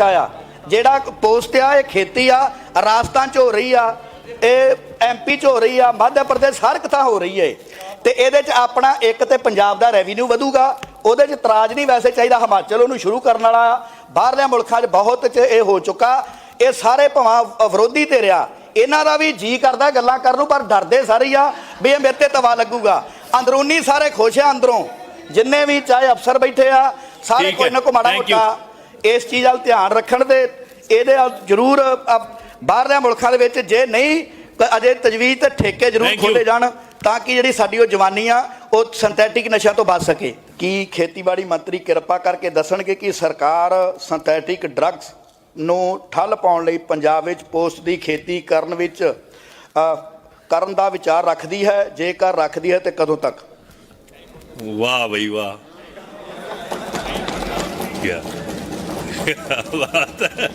ਆ ਜਿਹੜਾ ਪੋਸਟ ਆ ਇਹ ਖੇਤੀ ਆ ਰਾਜਸਥਾਨ ਚ ਹੋ ਰਹੀ ਆ ਇਹ ਐਮਪੀ ਚ ਹੋ ਰਹੀ ਆ ਮੱਧ ਪ੍ਰਦੇਸ਼ ਹਰ ਕਿਤਾ ਹੋ ਰਹੀ ਏ। ਤੇ ਇਹਦੇ ਚ ਆਪਣਾ ਇੱਕ ਤੇ ਪੰਜਾਬ ਦਾ ਰੈਵਨਿਊ ਵਧੂਗਾ ਉਹਦੇ ਚ ਇਤਰਾਜ਼ ਨਹੀਂ ਵੈਸੇ ਚਾਹੀਦਾ ਹਿਮਾਚਲ ਉਹਨੂੰ ਸ਼ੁਰੂ ਕਰਨ ਵਾਲਾ ਬਾਹਰਲੇ ਮੁਲਕਾਂ 'ਚ ਬਹੁਤ ਚ ਇਹ ਹੋ ਚੁੱਕਾ ਇਹ ਸਾਰੇ ਭਵਾਂ ਵਿਰੋਧੀ ਤੇ ਰਿਆ ਇਹਨਾਂ ਦਾ ਵੀ ਜੀ ਕਰਦਾ ਗੱਲਾਂ ਕਰਨ ਨੂੰ ਪਰ ਡਰਦੇ ਸਾਰੇ ਆ ਵੀ ਇਹ ਮੇਰੇ ਤੇ ਤਵਾ ਲੱਗੂਗਾ। ਅੰਦਰੂਨੀ ਸਾਰੇ ਖੁਸ਼ ਆ ਅੰਦਰੋਂ। ਜਿੰਨੇ ਵੀ ਚਾਹੇ ਅਫਸਰ ਬੈਠੇ ਆ ਸਾਰੇ ਕੋਈ। ਨਾ ਕੋਈ ਮਾੜਾ. ਮੋਟਾ ਇਸ ਚੀਜ਼ ਵੱਲ ਧਿਆਨ ਰੱਖਣ ਤੇ ਇਹਦੇ ਜ਼ਰੂਰ ਬਾਹਰਲੇ ਮੁਲਕਾਂ ਦੇ ਵਿੱਚ ਜੇ ਨਹੀਂ ਅਜੇ ਤਜਵੀਜ਼ ਤੇ ਠੇਕੇ ਜ਼ਰੂਰ. ਖੋਲੇ ਜਾਣ ਤਾਂ ਕਿ ਜਿਹੜੀ ਸਾਡੀ ਉਹ ਜਵਾਨੀ ਆ ਉਹ ਸਿੰਥੈਟਿਕ ਨਸ਼ਿਆਂ ਤੋਂ ਬਚ ਸਕੇ। ਕੀ ਖੇਤੀਬਾੜੀ ਮੰਤਰੀ ਕਿਰਪਾ ਕਰਕੇ ਦੱਸਣਗੇ ਕਿ ਸਰਕਾਰ ਸਿੰਥੈਟਿਕ ਡਰੱਗਸ ਨੂੰ ਠੱਲ ਪਾਉਣ ਲਈ ਪੰਜਾਬ ਵਿੱਚ ਪੋਸਟ ਦੀ ਖੇਤੀ ਕਰਨ ਵਿੱਚ ਕਰਨ ਦਾ ਵਿਚਾਰ ਰੱਖਦੀ ਹੈ ਜੇਕਰ ਰੱਖਦੀ ਹੈ ਤੇ ਕਦੋਂ ਤੱਕ? ਵਾਹ ਬਈ ਵਾਹ। ਕੀ ਬਾਤ ਹੈ